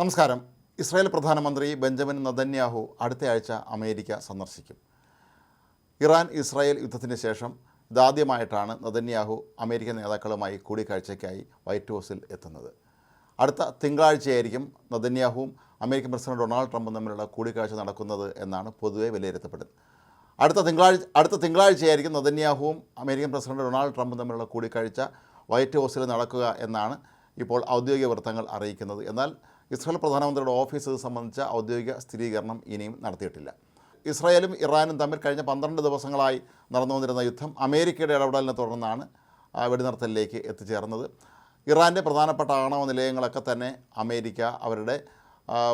നമസ്കാരം. ഇസ്രായേൽ പ്രധാനമന്ത്രി Benjamin Netanyahu അടുത്തയാഴ്ച അമേരിക്ക സന്ദർശിക്കും. ഇറാൻ ഇസ്രായേൽ യുദ്ധത്തിന് ശേഷം ഇതാദ്യമായിട്ടാണ് നദന്യാഹു അമേരിക്കൻ നേതാക്കളുമായി കൂടിക്കാഴ്ചയ്ക്കായി വൈറ്റ് ഹൗസിൽ എത്തുന്നത്. അടുത്ത തിങ്കളാഴ്ചയായിരിക്കും നദന്യാഹുവും അമേരിക്കൻ പ്രസിഡന്റ് ഡൊണാൾഡ് ട്രംപും തമ്മിലുള്ള കൂടിക്കാഴ്ച നടക്കുന്നത് എന്നാണ് പൊതുവെ വിലയിരുത്തപ്പെടുന്നത്. അടുത്ത തിങ്കളാഴ്ച അടുത്ത തിങ്കളാഴ്ചയായിരിക്കും നദന്യാഹുവും അമേരിക്കൻ പ്രസിഡന്റ് ഡൊണാൾഡ് ട്രംപും തമ്മിലുള്ള കൂടിക്കാഴ്ച വൈറ്റ് ഹൗസിൽ നടക്കുക എന്നാണ് ഇപ്പോൾ ഔദ്യോഗിക വൃത്തങ്ങൾ അറിയിക്കുന്നത്. എന്നാൽ ഇസ്രായേൽ പ്രധാനമന്ത്രിയുടെ ഓഫീസ് ഇത് സംബന്ധിച്ച ഔദ്യോഗിക സ്ഥിരീകരണം ഇനിയും നടത്തിയിട്ടില്ല. ഇസ്രായേലും ഇറാനും തമ്മിൽ കഴിഞ്ഞ പന്ത്രണ്ട് ദിവസങ്ങളായി നടന്നു വന്നിരുന്ന യുദ്ധം അമേരിക്കയുടെ ഇടപെടലിനെ തുടർന്നാണ് വെടിനിർത്തലിലേക്ക് എത്തിച്ചേർന്നത്. ഇറാന്റെ പ്രധാനപ്പെട്ട ആണവ നിലയങ്ങളൊക്കെ തന്നെ അമേരിക്ക അവരുടെ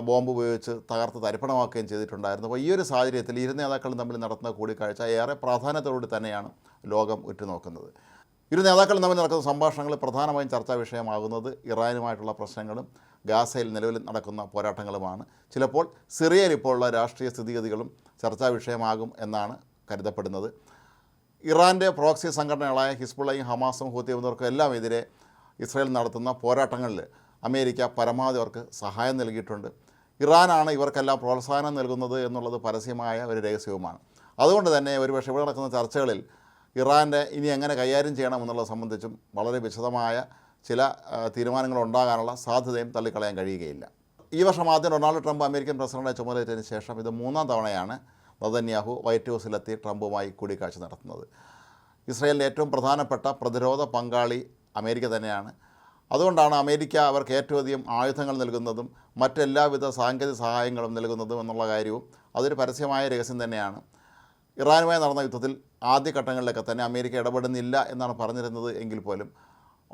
ബോംബ് ഉപയോഗിച്ച് തകർത്ത് തരിപ്പണമാക്കുകയും ചെയ്തിട്ടുണ്ടായിരുന്നു. അപ്പോൾ ഈ ഒരു സാഹചര്യത്തിൽ ഇരു നേതാക്കളും തമ്മിൽ നടത്തുന്ന കൂടിക്കാഴ്ച ഏറെ പ്രാധാന്യത്തോടുകൂടി തന്നെയാണ് ലോകം ഉറ്റുനോക്കുന്നത്. ഇരു നേതാക്കളും തമ്മിൽ നടക്കുന്ന സംഭാഷണങ്ങൾ പ്രധാനമായും ചർച്ചാ വിഷയമാകുന്നത് ഇറാനുമായിട്ടുള്ള പ്രശ്നങ്ങളും ഗാസയിൽ നിലവിൽ നടക്കുന്ന പോരാട്ടങ്ങളുമാണ്. ചിലപ്പോൾ സിറിയയിൽ ഇപ്പോൾ ഉള്ള രാഷ്ട്രീയ സ്ഥിതിഗതികളും ചർച്ചാ വിഷയമാകും എന്നാണ് കരുതപ്പെടുന്നത്. ഇറാന്റെ പ്രോക്സി സംഘടനകളായ ഹിസ്ബുള്ളയും ഹമാസും ഹൂത്തി എന്നിവർക്കും എല്ലാം എതിരെ ഇസ്രയേൽ നടത്തുന്ന പോരാട്ടങ്ങളിൽ അമേരിക്ക പരമാവധി അവർക്ക് സഹായം നൽകിയിട്ടുണ്ട്. ഇറാനാണ് ഇവർക്കെല്ലാം പ്രോത്സാഹനം നൽകുന്നത് എന്നുള്ളത് പരസ്യമായ ഒരു രഹസ്യവുമാണ്. അതുകൊണ്ട് തന്നെ ഒരുപക്ഷെ ഇവിടെ നടക്കുന്ന ചർച്ചകളിൽ ഇറാന്റെ ഇനി എങ്ങനെ കൈകാര്യം ചെയ്യണമെന്നുള്ളത് സംബന്ധിച്ചും വളരെ വിശദമായ ചില തീരുമാനങ്ങൾ ഉണ്ടാകാനുള്ള സാധ്യതയും തള്ളിക്കളയാൻ കഴിയുകയില്ല. ഈ വർഷം ആദ്യം ഡൊണാൾഡ് ട്രംപ് അമേരിക്കൻ പ്രസിഡന്റായി ചുമതലയേറ്റതിന് ശേഷം ഇത് മൂന്നാം തവണയാണ് നദന്യാഹു വൈറ്റ് ഹൗസിലെത്തി ട്രംപുമായി കൂടിക്കാഴ്ച നടത്തുന്നത്. ഇസ്രയേലിന്റെ ഏറ്റവും പ്രധാനപ്പെട്ട പ്രതിരോധ പങ്കാളി അമേരിക്ക തന്നെയാണ്. അതുകൊണ്ടാണ് അമേരിക്ക അവർക്ക് ഏറ്റവും അധികം ആയുധങ്ങൾ നൽകുന്നതും മറ്റെല്ലാവിധ സാങ്കേതിക സഹായങ്ങളും നൽകുന്നതും എന്നുള്ള കാര്യവും അതൊരു പരസ്യമായ രഹസ്യം തന്നെയാണ്. ഇറാനുമായി നടന്ന യുദ്ധത്തിൽ ആദ്യ ആദ്യഘട്ടങ്ങളിലൊക്കെ തന്നെ അമേരിക്ക ഇടപെടുന്നില്ല എന്നാണ് പറഞ്ഞിരുന്നത് എങ്കിൽ പോലും.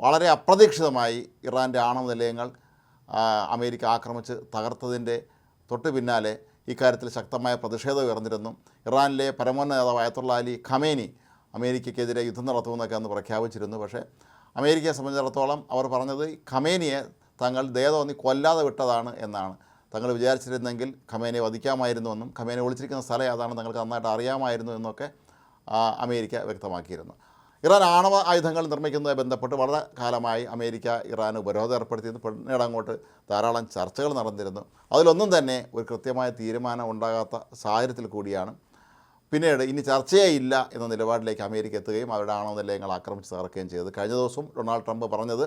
വളരെ അപ്രതീക്ഷിതമായി ഇറാന്റെ ആണവ നിലയങ്ങൾ അമേരിക്ക ആക്രമിച്ച് തകർത്തതിന്റെ തൊട്ട് പിന്നാലെ ഇക്കാര്യത്തിൽ ശക്തമായ പ്രതിഷേധം ഉയർന്നിരുന്നു. ഇറാനിലെ പരമോന്നത നേതാവ് അയത്തുള്ള അലി ഖമേനി അമേരിക്കയ്ക്കെതിരെ യുദ്ധം നടത്തുമെന്നൊക്കെ അന്ന് പ്രഖ്യാപിച്ചിരുന്നു. പക്ഷേ അമേരിക്കയെ സംബന്ധിച്ചിടത്തോളം അവർ പറഞ്ഞത് ഖമേനിയെ തങ്ങൾ ദയതോന്നി കൊല്ലാതെ വിട്ടതാണ് എന്നാണ്. തങ്ങൾ വിചാരിച്ചിരുന്നെങ്കിൽ ഖമേനെ വധിക്കാമായിരുന്നുവെന്നും ഖമേനെ ഒളിച്ചിരിക്കുന്ന സ്ഥലം ഏതാണെന്ന് തങ്ങൾക്ക് നന്നായിട്ട് അറിയാമായിരുന്നു എന്നൊക്കെ അമേരിക്ക വ്യക്തമാക്കിയിരുന്നു. ഇറാൻ ആണവ ആയുധങ്ങൾ നിർമ്മിക്കുന്നതുമായി ബന്ധപ്പെട്ട് വളരെ കാലമായി അമേരിക്ക ഇറാന് ഉപരോധം ഏർപ്പെടുത്തിയിരുന്നു. പിന്നീട് അങ്ങോട്ട് ധാരാളം ചർച്ചകൾ നടന്നിരുന്നു. അതിലൊന്നും തന്നെ ഒരു കൃത്യമായ തീരുമാനം ഉണ്ടാകാത്ത സാഹചര്യത്തിൽ കൂടിയാണ്. പിന്നീട് ഇനി ചർച്ചയേ ഇല്ല എന്ന നിലപാടിലേക്ക് അമേരിക്ക എത്തുകയും അവരുടെ ആണവ നിലയങ്ങൾ ആക്രമിച്ച് തകർക്കുകയും ചെയ്തത്. കഴിഞ്ഞ ദിവസം ഡൊണാൾഡ് ട്രംപ് പറഞ്ഞത്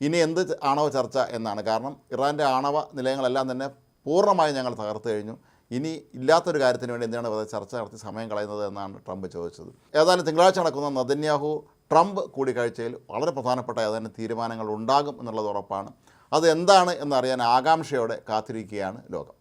ഇനി എന്ത് ആണവ ചർച്ച എന്നാണ്. കാരണം ഇറാന്റെ ആണവ നിലയങ്ങളെല്ലാം തന്നെ പൂർണമായും ഞങ്ങൾ തകർത്തു കഴിഞ്ഞു. ഇനി ഇല്ലാത്തൊരു കാര്യത്തിന് വേണ്ടി എന്തിനാണ് വെറുതെ ചർച്ച നടത്തി സമയം കളയുന്നത് എന്നാണ് ട്രംപ് ചോദിച്ചത്. ഏതായാലും തിങ്കളാഴ്ച നടക്കുന്ന നദന്യാഹു ട്രംപ് കൂടിക്കാഴ്ചയിൽ വളരെ പ്രധാനപ്പെട്ട ഏതാനും തീരുമാനങ്ങൾ ഉണ്ടാകും എന്നുള്ളത് ഉറപ്പാണ്. അത് എന്താണ് എന്നറിയാൻ ആകാംക്ഷയോടെ കാത്തിരിക്കുകയാണ് ലോകം.